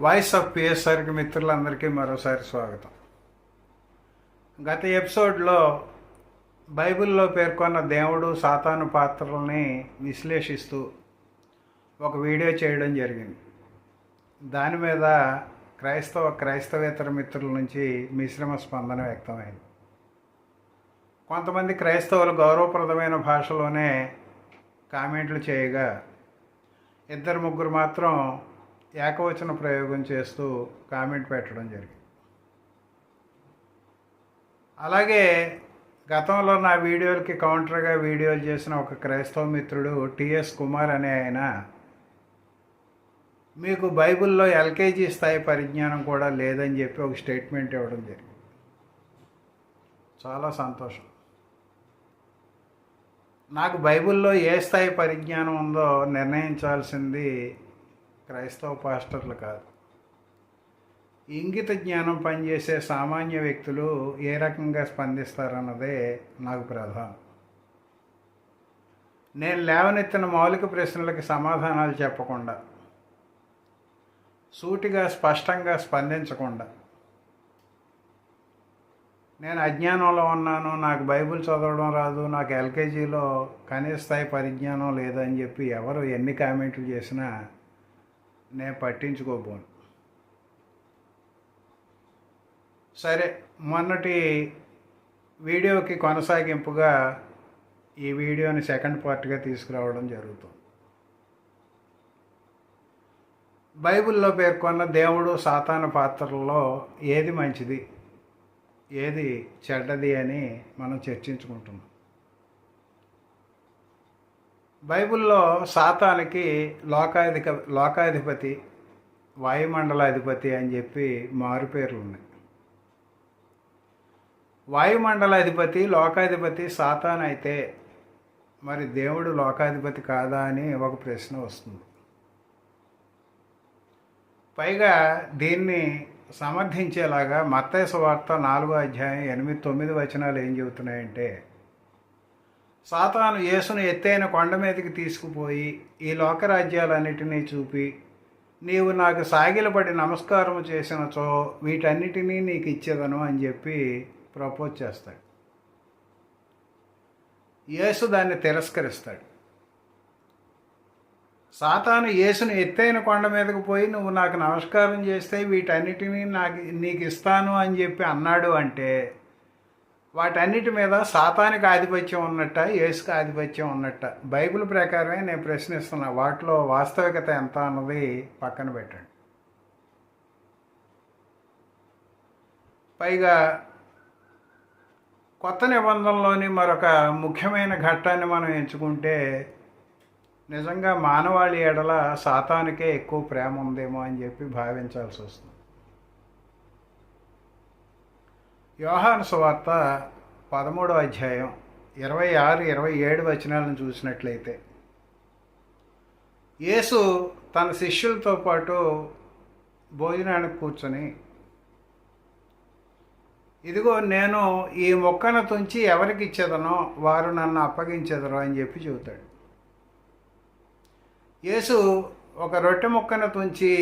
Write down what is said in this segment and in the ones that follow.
Voice of పిఎస్ఆర్కి మిత్రులందరికీ మరోసారి స్వాగతం. గత ఎపిసోడ్లో బైబిల్లో పేర్కొన్న దేవుడు సాతాను పాత్రల్ని విశ్లేషిస్తూ ఒక వీడియో చేయడం జరిగింది. దాని మీద క్రైస్తవ క్రైస్తవేతర మిత్రుల నుంచి మిశ్రమ స్పందన వ్యక్తమైంది. కొంతమంది క్రైస్తవులు గౌరవప్రదమైన భాషలోనే కామెంట్లు చేయగా ఇద్దరు ముగ్గురు మాత్రం ఏకవచన ప్రయోగం చేస్తూ కామెంట్ పెట్టడం జరిగింది. అలాగే గతంలో నా వీడియోలకి కౌంటర్గా వీడియోలు చేసిన ఒక క్రైస్తవ మిత్రుడు టిఎస్ కుమార్ అనే ఆయన మీకు బైబిల్లో ఎల్కేజీ స్థాయి పరిజ్ఞానం కూడా లేదని చెప్పి ఒక స్టేట్మెంట్ ఇవ్వడం జరిగింది. చాలా సంతోషం. నాకు బైబిల్లో ఏ స్థాయి పరిజ్ఞానం ఉందో నిర్ణయించాల్సింది క్రైస్తవ పాస్టర్లు కాదు. ఇంగిత జ్ఞానం పనిచేసే సామాన్య వ్యక్తులు ఏ రకంగా స్పందిస్తారన్నదే నాకు ప్రధానం. నేను లేవనెత్తిన మౌలిక ప్రశ్నలకి సమాధానాలు చెప్పకుండా సూటిగా స్పష్టంగా స్పందించకుండా నేను అజ్ఞానంలో ఉన్నాను నాకు బైబిల్ చదవడం రాదు నాకు ఎల్కేజీలో కనీస స్థాయి పరిజ్ఞానం లేదని చెప్పి ఎవరు ఎన్ని కామెంట్లు చేసినా నేను పట్టించుకోబోను. సరే మొన్నటి వీడియోకి కొనసాగింపుగా ఈ వీడియోని సెకండ్ పార్ట్గా తీసుకురావడం జరుగుతుంది. బైబిల్లో పేర్కొన్న దేవుడు సాతాన పాత్రల్లో ఏది మంచిది? ఏది చెడ్డది అని మనం చర్చించుకుంటున్నాం. బైబిల్లో సాతానికి లోకాధిక లోకాధిపతి వాయుమండలాధిపతి అని చెప్పి మారుపేర్లు ఉన్నాయి. వాయుమండలాధిపతి లోకాధిపతి సాతాన్ అయితే మరి దేవుడు లోకాధిపతి కాదా అని ఒక ప్రశ్న వస్తుంది. పైగా దీన్ని సమర్థించేలాగా మత్తైస వార్త నాలుగో అధ్యాయం ఎనిమిది తొమ్మిది వచనాలు ఏం చెబుతున్నాయంటే సాతాను యేసును ఎత్తైన కొండ మీదకి తీసుకుపోయి ఈ లోకరాజ్యాలన్నిటినీ చూపి నీవు నాకు సాగిలపడి నమస్కారం చేసినచో వీటన్నిటినీ నీకు ఇచ్చేదను అని చెప్పి ప్రపోజ్ చేస్తాడు. యేసు దాన్ని తిరస్కరిస్తాడు. సాతాను యేసును ఎత్తైన కొండ మీదకు పోయి నువ్వు నాకు నమస్కారం చేస్తే వీటన్నిటినీ నాకు నీకు ఇస్తాను అని చెప్పి అన్నాడు అంటే వాటన్నిటి మీద సాతానికి ఆధిపత్యం ఉన్నట్ట యేసుకు ఆధిపత్యం ఉన్నట్ట. బైబిల్ ప్రకారమే నేను ప్రశ్నిస్తున్నా వాటిలో వాస్తవికత ఎంత అన్నది పక్కన పెట్టండి. పైగా కొత్త నిబంధనలోని మరొక ముఖ్యమైన ఘట్టాన్ని మనం ఎంచుకుంటే నిజంగా మానవాళి ఎడల సాతానికే ఎక్కువ ప్రేమ ఉందేమో అని చెప్పి భావించాల్సి వస్తుంది. యోహాను సువార్త పదమూడవ అధ్యాయం ఇరవై ఆరు ఇరవై ఏడు వచనాలను చూసినట్లయితే యేసు తన శిష్యులతో పాటు భోజనానికి కూర్చొని ఇదిగో నేను ఈ మొక్కను తుంచి ఎవరికి ఇచ్చేదనో వారు నన్ను అప్పగించేదరు అని చెప్పి చెబుతాడు. యేసు ఒక రొట్టె ముక్కను తుంచి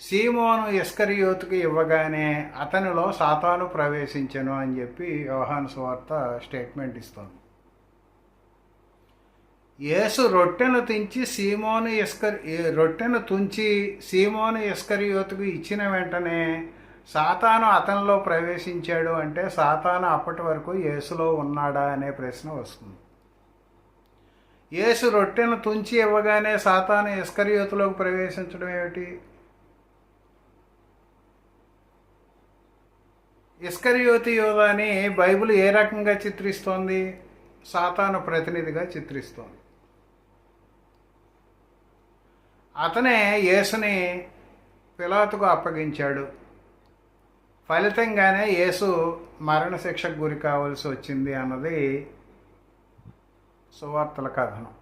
సీమోను ఇస్కరియోతుకు ఇవ్వగానే అతనిలో సాతాను ప్రవేశించను అని చెప్పి యోహాను స్వార్త స్టేట్మెంట్ ఇస్తుంది. యేసు రొట్టెను తుంచి సీమోను ఇస్కర్ రొట్టెను తుంచి సీమోను ఇస్కరియోతుకు ఇచ్చిన వెంటనే సాతాను అతనిలో ప్రవేశించాడు అంటే సాతాను అప్పటి వరకు యేసులో ఉన్నాడా అనే ప్రశ్న వస్తుంది. యేసు రొట్టెను తుంచి ఇవ్వగానే సాతాను ఇస్కరియోతులోకి ప్రవేశించడం ఏమిటి? ఇస్కరియోతి యోధాని బైబిల్ ఏ రకంగా చిత్రిస్తోంది? సాతాను ప్రతినిధిగా చిత్రిస్తోంది. అతనే యేసుని పిలాతుకు అప్పగించాడు. ఫలితంగానే యేసు మరణశిక్షకు గురి కావాల్సి వచ్చింది అన్నది సువార్తల కథనం.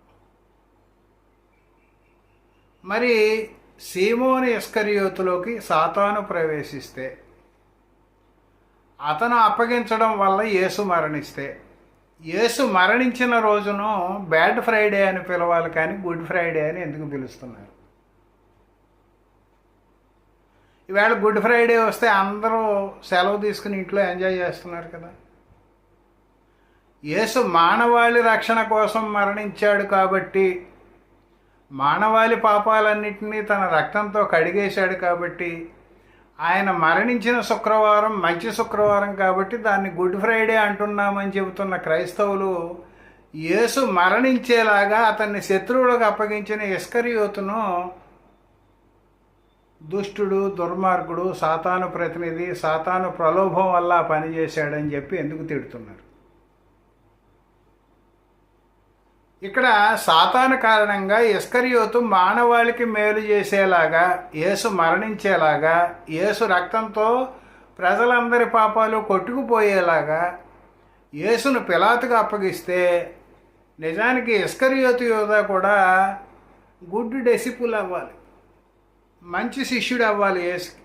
మరి సీమోని ఇస్కరియోతులోకి సాతాను ప్రవేశిస్తే అతను అప్పగించడం వల్ల యేసు మరణిస్తే. యేసు మరణించిన రోజును బ్యాడ్ ఫ్రైడే అని పిలవాలి కానీ గుడ్ ఫ్రైడే అని ఎందుకు పిలుస్తున్నారు? ఈవేళ గుడ్ ఫ్రైడే వస్తే అందరూ సెలవు తీసుకుని ఇంట్లో ఎంజాయ్ చేస్తున్నారు కదా. యేసు మానవాళి రక్షణ కోసం మరణించాడు కాబట్టి మానవాళి పాపాలన్నింటినీ తన రక్తంతో కడిగేశాడు కాబట్టి ఆయన మరణించిన శుక్రవారం మంచి శుక్రవారం కాబట్టి దాన్ని గుడ్ ఫ్రైడే అంటున్నామని చెబుతున్న క్రైస్తవులు యేసు మరణించేలాగా అతన్ని శత్రువులకు అప్పగించిన ఇస్కరియోతును దుష్టుడు దుర్మార్గుడు సాతాను ప్రతినిధి సాతాను ప్రలోభం వల్ల పనిచేశాడని పని చేశాడని చెప్పి ఎందుకు తిడుతున్నారు? ఇక్కడ సాతాను కారణంగా ఇస్కరియోతు మానవాళికి మేలు చేసేలాగా యేసు మరణించేలాగా యేసు రక్తంతో ప్రజలందరి పాపాలు కొట్టుకుపోయేలాగా యేసును పిలాతుకు అప్పగిస్తే నిజానికి ఇస్కరియోతు యోధ కూడా గుడ్ డెసిపుల్ అవ్వాలి. మంచి శిష్యుడు అవ్వాలి యేసుకి.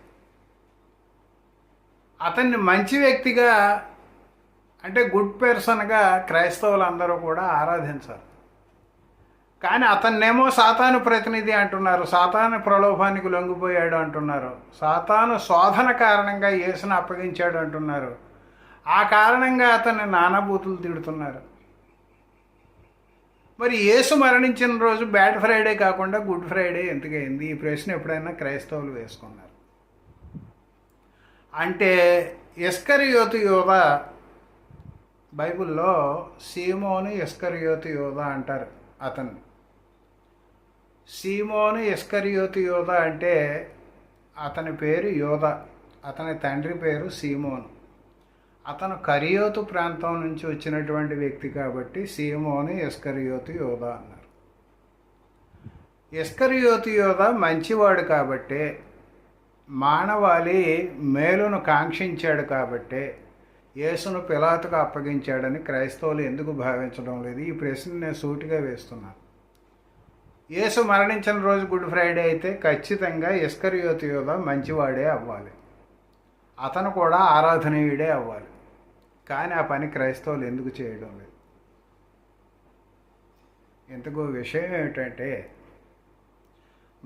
అతన్ని మంచి వ్యక్తిగా అంటే గుడ్ పర్సన్గా క్రైస్తవులందరూ కూడా ఆరాధించాలి. కానీ అతన్నేమో సాతాను ప్రతినిధి అంటున్నారు. సాతాను ప్రలోభానికి లొంగిపోయాడు అంటున్నారు. సాతాను శోధన కారణంగా యేసును అప్పగించాడు అంటున్నారు. ఆ కారణంగా అతన్ని నానాబూతులు తిడుతున్నారు. మరి యేసు మరణించిన రోజు బ్యాడ్ ఫ్రైడే కాకుండా గుడ్ ఫ్రైడే ఎందుకైంది? ఈ ప్రశ్న ఎప్పుడైనా క్రైస్తవులు వేసుకున్నారు. అంటే ఎస్కరియోతు యోధ బైబిల్లో సీమోను ఎస్కరియోతు యోధ అంటారు అతన్ని. సీమోను ఎస్కరియోతు యోధ అంటే అతని పేరు యోధ అతని తండ్రి పేరు సీమోను. అతను కరియోతు ప్రాంతం నుంచి వచ్చినటువంటి వ్యక్తి కాబట్టి సీమోను ఎస్కరియోతు యోధ అన్నారు. ఎస్కరియోతు యోధ మంచివాడు కాబట్టే మానవాళి మేలును కాంక్షించాడు కాబట్టే యేసును పిలాతుకు అప్పగించాడని క్రైస్తవులు ఎందుకు భావించడం లేదు? ఈ ప్రశ్న నేను సూటిగా వేస్తున్నాను. యేసు మరణించిన రోజు గుడ్ ఫ్రైడే అయితే ఖచ్చితంగా ఇస్కరియోతు యోధ మంచివాడే అవ్వాలి. అతను కూడా ఆరాధనీయుడే అవ్వాలి. కానీ ఆ పని క్రైస్తవులు ఎందుకు చేయడం లేదు? ఇంతకు విషయం ఏమిటంటే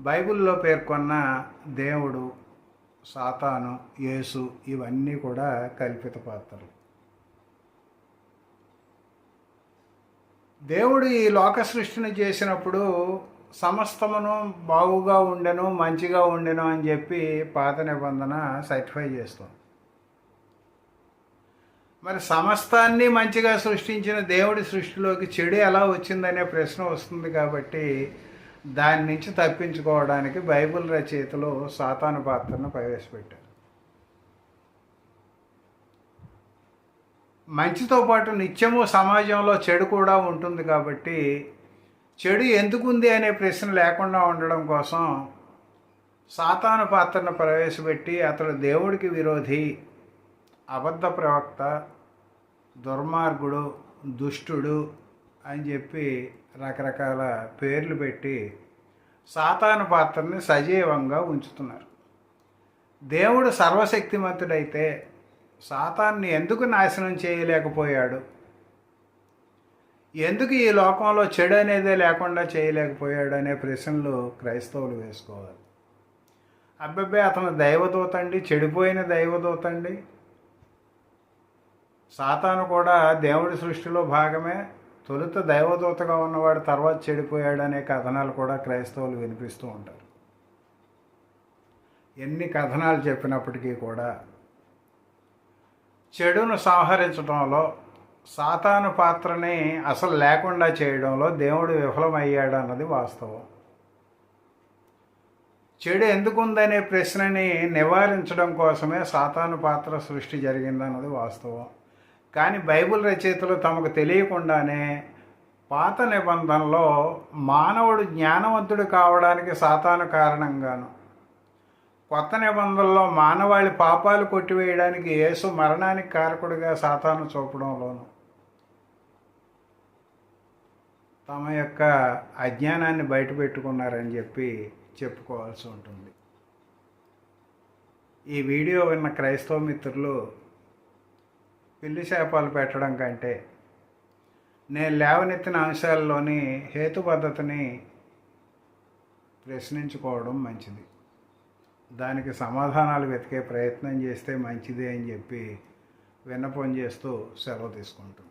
బైబిల్లో పేర్కొన్న దేవుడు సాతాను యేసు ఇవన్నీ కూడా కల్పిత పాత్రలు. దేవుడు ఈ లోక సృష్టిని చేసినప్పుడు సమస్తమును బాగుగా ఉండెను మంచిగా ఉండెను అని చెప్పి పాత నిబంధన సర్టిఫై చేస్తుంది. మరి సమస్తాన్ని మంచిగా సృష్టించిన దేవుడి సృష్టిలోకి చెడు ఎలా వచ్చిందనే ప్రశ్న వస్తుంది కాబట్టి దాని నుంచి తప్పించుకోవడానికి బైబిల్ రచయితలు సాతాను పాత్రను ప్రవేశపెట్టారు. మంచితో పాటు నిత్యము సమాజంలో చెడు కూడా ఉంటుంది కాబట్టి చెడు ఎందుకుంది అనే ప్రశ్న లేకుండా ఉండడం కోసం సాతాను పాత్రను ప్రవేశపెట్టి అతడు దేవుడికి విరోధి అబద్ధ ప్రవక్త దుర్మార్గుడు దుష్టుడు అని చెప్పి రకరకాల పేర్లు పెట్టి సాతాను పాత్రని సజీవంగా ఉంచుతున్నారు. దేవుడు సర్వశక్తిమంతుడైతే సాతాన్ని ఎందుకు నాశనం చేయలేకపోయాడు? ఎందుకు ఈ లోకంలో చెడు అనేదే లేకుండా చేయలేకపోయాడు అనే ప్రశ్నలు క్రైస్తవులు వేసుకోవాలి. అబ్బాయి అతను దైవదూత అండి చెడిపోయిన దైవదూత అండి సాతాను కూడా దేవుడి సృష్టిలో భాగమే. తొలుత దైవదూతగా ఉన్నవాడు తర్వాత చెడిపోయాడు అనే కథనాలు కూడా క్రైస్తవులు వినిపిస్తూ ఉంటారు. ఎన్ని కథనాలు చెప్పినప్పటికీ కూడా చెడును సంహరించడంలో సాతాను పాత్రని అసలు లేకుండా చేయడంలో దేవుడు విఫలమయ్యాడు అన్నది వాస్తవం. చెడు ఎందుకుందనే ప్రశ్నని నివారించడం కోసమే సాతాను పాత్ర సృష్టి జరిగిందన్నది వాస్తవం. కానీ బైబిల్ రచయితలు తమకు తెలియకుండానే పాత నిబంధనలో మానవుడు జ్ఞానవంతుడు కావడానికి సాతాను కారణంగాను కొత్త నిబంధనలో మానవాళి పాపాలు కొట్టివేయడానికి యేసు మరణానికి కారకుడిగా సాతాను చూపడంలోను. తమ యొక్క అజ్ఞానాన్ని బయటపెట్టుకున్నారని చెప్పి చెప్పుకోవాల్సి ఉంటుంది. ఈ వీడియో విన్న క్రైస్తవ మిత్రులు పిల్లి శాపాలు పెట్టడం కంటే నేను లేవనెత్తిన అంశాల్లోని హేతుబద్ధతని ప్రశ్నించుకోవడం మంచిది. దానికి సమాధానాలు వెతికే ప్రయత్నం చేస్తే మంచిదే అని చెప్పి విన్నపం చేస్తూ సెలవు తీసుకుంటాం